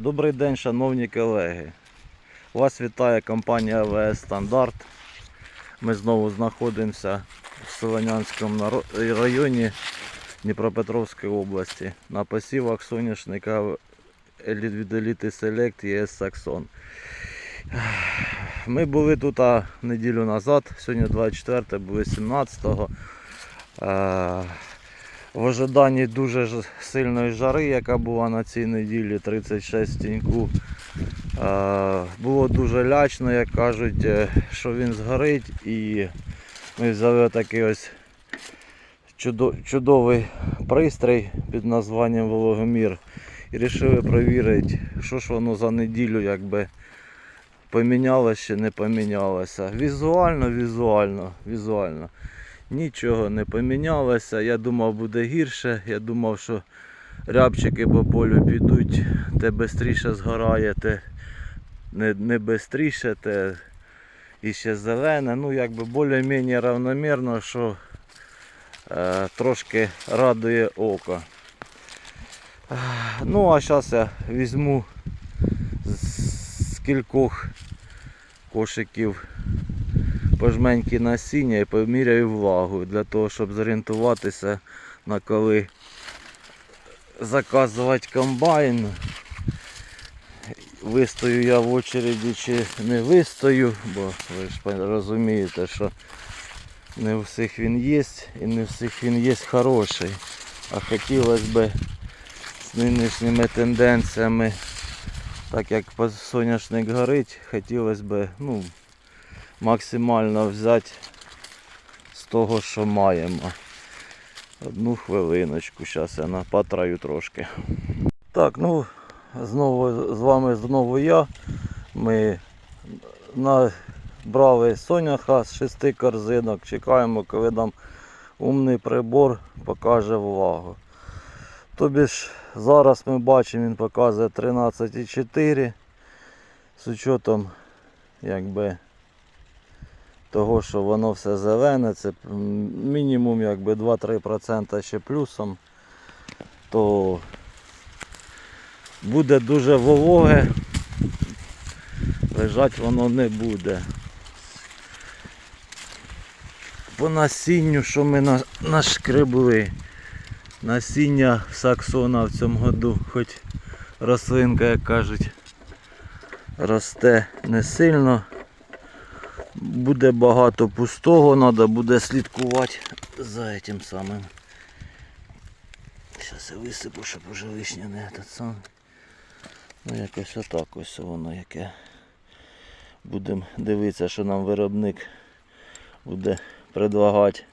Добрий день, шановні колеги. Вас вітає компанія АВС Стандарт. Ми знову знаходимося в Селенянському наро- районі Дніпропетровської області на посівах соняшника елі- від Еліти Селект ЄС Саксон. Ми були тут неділю назад, сьогодні 24, були 17-го. В ожиданні дуже сильної жари, яка була на цій неділі, 36 в тіньку. Е, Було дуже лячно, як кажуть, е, що він згорить. І ми взяли такий ось чудовий пристрій під названням Вологомір. І вирішили перевірити, що ж воно за неділю якби помінялося чи не помінялося. Візуально, візуально, візуально. Нічого не помінялося. Я думав буде гірше. Я думав, що рябчики по полю підуть, те швидше згорає, те не, не швидше, те і ще зелене. Ну якби більш-менш равномірно, що е, трошки радує око. Ну а зараз я візьму з кількох кошиків пожменьки насіння і поміряю влагу для того, щоб зорієнтуватися на коли заказувати комбайн. Вистою я в очереді чи не вистою, бо ви ж розумієте, що не у всіх він є і не у всіх він є хороший. А хотілося б з нинішніми тенденціями, так як соняшник горить, хотілося б ну, максимально взяти з того, що маємо. Одну хвилиночку, зараз я напатраю трошки. Так, ну знову з вами знову я. Ми набрали соняха з шести корзинок. Чекаємо, коли нам умний прибор покаже влагу. Тобі ж зараз ми бачимо, він показує 13,4 з учетом якби того, що воно все зелене, це мінімум якби 2-3% ще плюсом, то буде дуже вологе, лежать воно не буде. По насінню, що ми на- нашкребли, насіння саксона в цьому году, хоч рослинка, як кажуть, росте не сильно. Буде багато пустого, треба буде слідкувати за цим самим. Зараз я висипу, щоб уже лишнє не этот сам. Ну якось отак ось воно яке. Будемо дивитися, що нам виробник буде предлагати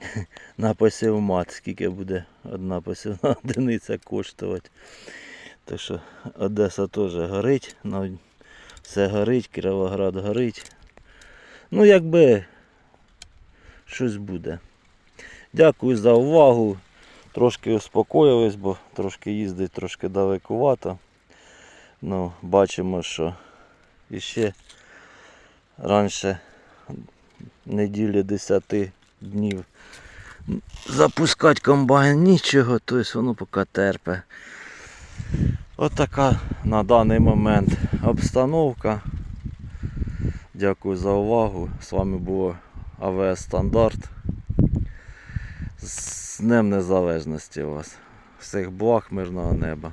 на посівмат, скільки буде одна посівна одиниця коштувати. Так що Одеса теж горить, все горить, Кіровоград горить. Ну, якби щось буде. Дякую за увагу. Трошки успокоїлись, бо трошки їздить, трошки далекувато. Ну, бачимо, що іще раніше неділі 10 днів запускати комбайн нічого, тобто воно поки терпе. Отака на даний момент обстановка. Дякую за увагу. З вами було АВС Стандарт. З Днем Незалежності вас. Всіх благ, мирного неба.